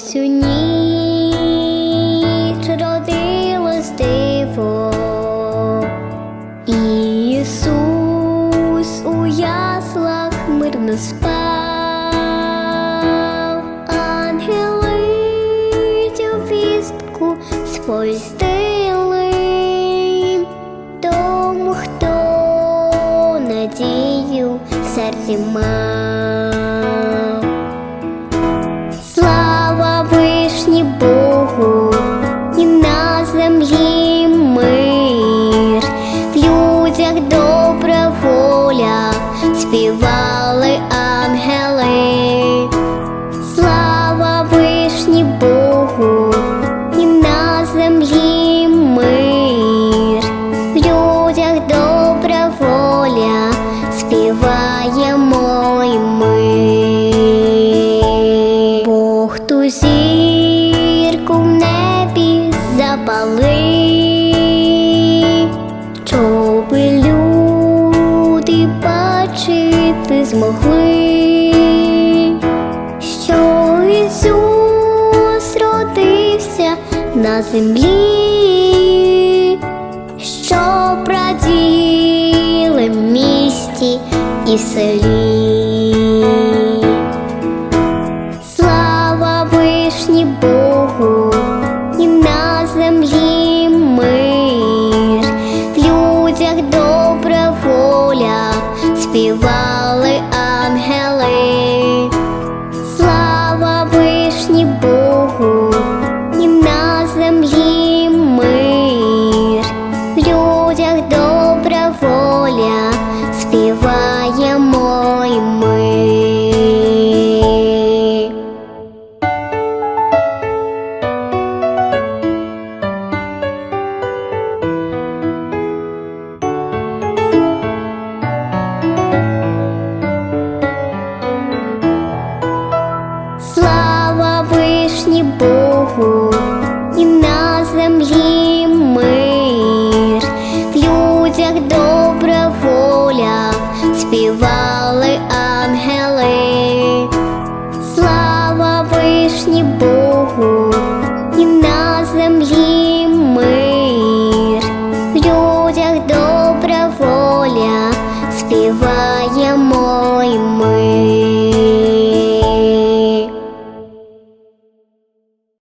цю ніч родилось диво, Ісус у яслах мирно спав, ангели цю вістку сповістили тому, хто надію серці мав. Співали ангели. Слава вишні Богу, і на землі мир, в людях добра воля, співаємо бачити змогли, що Ісус родився на землі, що праділи в місті і селі. Вишні Богу, і на землі мир, в людях добра воля, співали ангели. Слава вишні Богу,